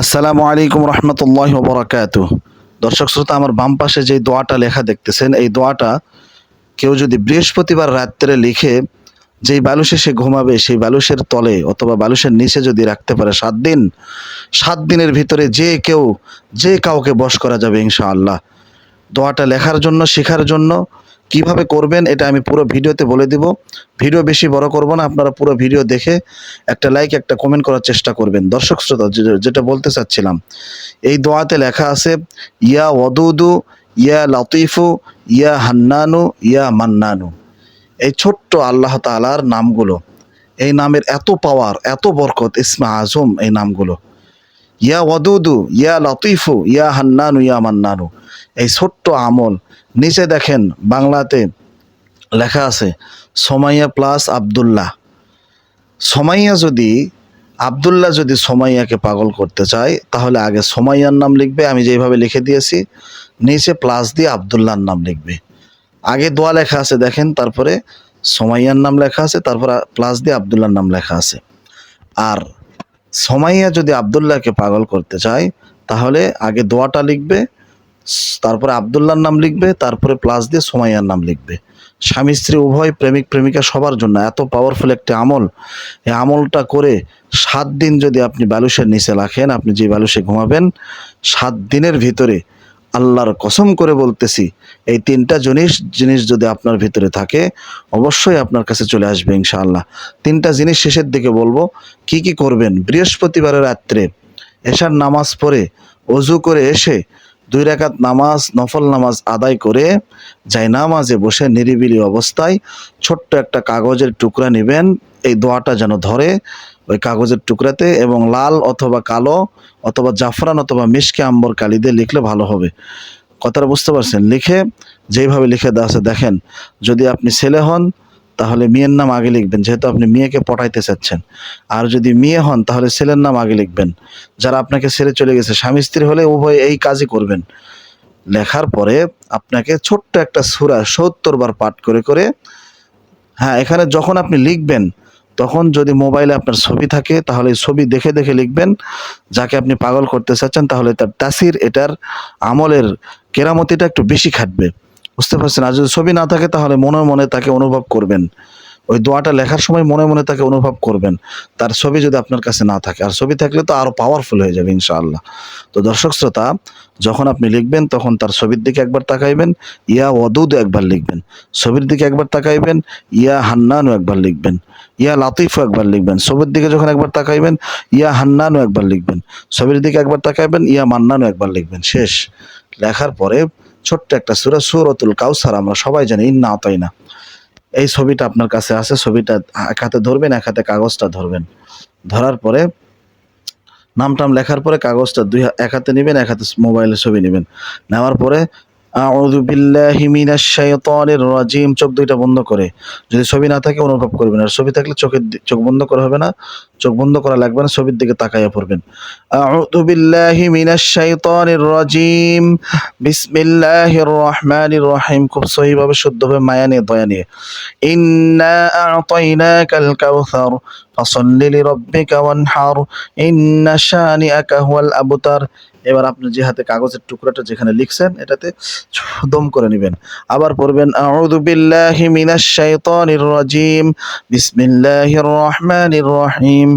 আসসালামু আলাইকুম রহমতুল্লাহ বরাকাত। দর্শক শ্রোতা, আমার বাম পাশে যে দোয়াটা লেখা দেখতেছেন, এই দোয়াটা কেউ যদি বৃহস্পতিবার রাত্রে লিখে যেই বালুসে সে ঘুমাবে, সেই বালুসের তলে অথবা বালুসের নিচে যদি রাখতে পারে সাত দিন, সাত দিনের ভিতরে যে কেউ, যে কাউকে বশ করা যাবে ইনশাআল্লাহ। দোয়াটা লেখার জন্য, শেখার জন্য কীভাবে করবেন এটা আমি পুরো ভিডিওতে বলে দিব। ভিডিও বেশি বড় করব না, আপনারা পুরো ভিডিও দেখে একটা লাইক একটা কমেন্ট করার চেষ্টা করবেন। দর্শক শ্রোতা যেটা বলতে চাচ্ছিলাম, এই দোয়াতে লেখা আছে, ইয়া ওয়াদুদু, ইয়া লতিফু, ইয়া হান্নানু, ইয়া মান্নানু। এই ছোট্ট আল্লাহ তাআলার নামগুলো, এই নামের এত পাওয়ার এত বরকত, ইসমা আজম এই নামগুলো। ইয়া ওয়াদুদু, ইয়া লতিফু, ইয়া হান্নানু, ইয়া মান্নানু। এই ছোট্ট আমল নিচে দেখেন বাংলাতে লেখা আছে, সোমাইয়া প্লাস আব্দুল্লাহ। সোমাইয়া যদি, আব্দুল্লাহ যদি সোমাইয়াকে পাগল করতে চায়, তাহলে আগে সোমাইয়ার নাম লিখবে, আমি যেভাবে লিখে দিয়েছি, নিচে প্লাস দিয়ে আব্দুল্লাহর নাম লিখবে। আগে দোয়া লেখা আছে, দেখেন, তারপরে সোমাইয়ার নাম লেখা আছে, তারপর প্লাস দিয়ে আব্দুল্লাহর নাম লেখা আছে। আর সোমাইয়া যদি আব্দুল্লাহকে পাগল করতে চায়, তাহলে আগে দোয়াটা লিখবে তারপরে আব্দুল্লাহর নাম লিখবে, তারপরে প্লাস দিয়ে সোমাইয়ার নাম লিখবে। স্বামী, স্ত্রী, উভয় প্রেমিক, প্রেমিকা সবার জন্য। এত পাওয়ারফুল একটি আমল। এই আমলটা করে সাত দিন যদি আপনি বালুসের নিচে রাখেন, আপনি যে বালুসে ঘুমাবেন, সাত দিনের ভিতরে আল্লাহর কসম করে বলতেছি, এই তিনটা জিনিস জিনিস যদি আপনার ভিতরে থাকে, অবশ্যই আপনার কাছে চলে আসবে ইনশাআল্লাহ। তিনটা জিনিস শেষের দিকে বলব, কি কি করবেন? বৃহস্পতিবারের রাত্রে এশার নামাজ পড়ে, অজু করে এসে দুই রাকাত নামাজ, নফল নামাজ আদায় করে যাই নামাজে বসে নিরিবিলি অবস্থায় ছোট্ট একটা কাগজের টুকরা নেবেন। এই দোয়াটা যেন ধরে ওই কাগজের টুকরাতে এবং লাল অথবা কালো অথবা জাফরান অথবা মিশকে আম্বর কালি দিয়ে লিখলে ভালো হবে। কথাটা বুঝতে পারছেন? লিখে যেইভাবে লিখে দেওয়া আছে দেখেন। যদি আপনি ছেলে হন তাহলে মেয়ের নাম আগে লিখবেন, যেহেতু আপনি মেয়েকে পটাইতে চাচ্ছেন। আর যদি মেয়ে হন, তাহলে ছেলের নাম আগে লিখবেন। যারা আপনাকে ছেড়ে চলে গেছে, স্বামী স্ত্রী হলে উভয় এই কাজই করবেন। লেখার পরে আপনাকে ছোট্ট একটা সুরা সত্তর বার পাঠ করে করে হ্যাঁ এখানে যখন আপনি লিখবেন, তখন যদি মোবাইলে আপনার ছবি থাকে, তাহলে ছবি দেখে দেখে লিখবেন। যাকে আপনি পাগল করতে চাচ্ছেন, তাহলে তার তাসির, এটার আমলের কেরামতিটা একটু বেশি খাটবে। বুঝতে পারছেন? আর যদি ছবি না থাকে, তাহলে মনে মনে তাকে অনুভব করবেন। ওই দোয়াটা লেখার সময় মনে মনে তাকে অনুভব করবেন। তার ছবি যদি আপনার কাছে না থাকে, আর ছবি থাকলে তো আরও পাওয়ারফুল হয়ে যাবে, ইনশাআল্লাহ। তো দর্শক শ্রোতা, যখন আপনি লিখবেন, তখন তার ছবির দিকে একবার তাকাইবেন, ইয়া ওয়াদুদ একবার লিখবেন। ছবির দিকে একবার তাকাইবেন, ইয়া হান্নানও একবার লিখবেন। ইয়া লাতিফও একবার লিখবেন। ছবির দিকে যখন একবার তাকাইবেন, ইয়া হান্নানও একবার লিখবেন। ছবির দিকে একবার তাকাইবেন, ইয়া মান্নানও একবার লিখবেন। শেষ। লেখার পরে ছোট্ট একটা সুরা, সুরতুল কাউসার আমরা সবাই জানি, ইন্না আতাই না এই ছবিটা আপনার কাছে আছে, ছবিটা এক হাতে ধরবেন, এক হাতে কাগজটা ধরবেন। ধরার পরে নাম টাম লেখার পরে কাগজটা দুই এক হাতে নেবেন, এক হাতে মোবাইলে ছবি নেবেন। নেওয়ার পরে আউযু বিল্লাহি মিনাশ শাইতানির রাজিম। চোখ দুইটা বন্ধ করে। যদি ছবি না থাকে, অনুভব করবেন। আর ছবি থাকলে চোখের চোখ বন্ধ করা হবে না। চোখ বন্ধ করা লাগবে না, ছবির দিকে তাকাইয়া পড়বেন। আউযু বিল্লাহি মিনাশ শাইতানির রাজিম। বিসমিল্লাহির রহমানির রহিম। খুব সহিভাবে, শুদ্ধভাবে মায়া নিয়ে, দয়া নিয়ে। ইন্না আ'তাইনাকাল কাউসার। ফাসাল্লি লিরাব্বিকা ওয়ানহার, ইন্না শানিআকা হুয়াল আবতার। এবার আপনি যে হাতে কাগজের টুকরাটা যেখানে লিখছেন, এটাতে দম করে নেবেন। আবার পড়বেন, আউযু বিল্লাহি মিনাশ শাইতানির রাজিম, বিসমিল্লাহির রহমানির রহিম,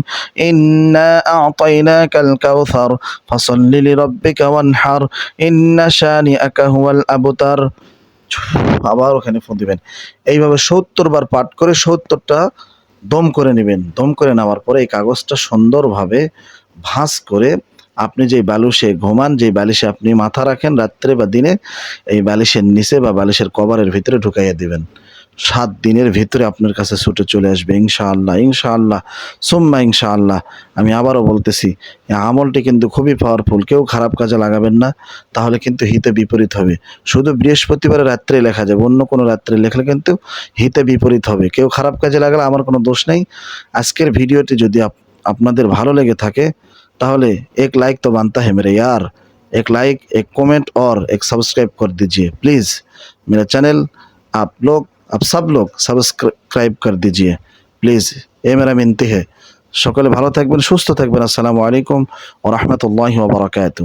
ইন্না আ'তাইনাকাল কাউসার ফাসাল্লি লিরাব্বিকা ওয়ানহার, ইন্না শানিআকা হুয়াল আবতার। আবার ওখানে ফোন দিবেন। এইভাবে সত্তর বার পাঠ করে সত্তরটা দম করে নেবেন। দম করে নেওয়ার পরে এই কাগজটা সুন্দরভাবে ভাঁজ করে আপনি যে বালিশে ঘুমান যে বালিশে আপনি মাথা রাখেন, রাত্রে বা দিনে এই বালিশের নিচে বা বালিশের কভারের ভিতরে ঢুকাইয়া দিবেন। সাত দিনের ভিতরে আপনার কাছে ছুটে চলে আসবে ইনশাআল্লাহ ইনশাআল্লাহ সুম্মা ইনশাআল্লাহ আমি আবারও বলতেছি এই আমলটি কিন্তু খুবই পাওয়ারফুল কেউ খারাপ কাজে লাগাবেন না তাহলে কিন্তু হিতে বিপরীত হবে শুধু বৃহস্পতিবার রাত্রে লেখা যাবে অন্য কোনো রাত্রে লেখলে কিন্তু হিতে বিপরীত হবে কেউ খারাপ কাজে লাগালে আমার কোনো দোষ নেই আজকের ভিডিওটি যদি আপ- আপনাদের ভালো লেগে থাকে তাহলে এক लाइक तो बनता है मेरे यार एक लाइक एक कमेंट और एक सब्सक्राइब कर दीजिए प्लीज़ मेरा चैनल आप लोग आप सब लोग सब्सक्राइब कर दीजिए प्लीज़ ये मेरा विनती है সকলে ভালো থাকবেন সুস্থ থাকবেন আসসালামু আলাইকুম ও রহমতুল্লাহ বারাকাতু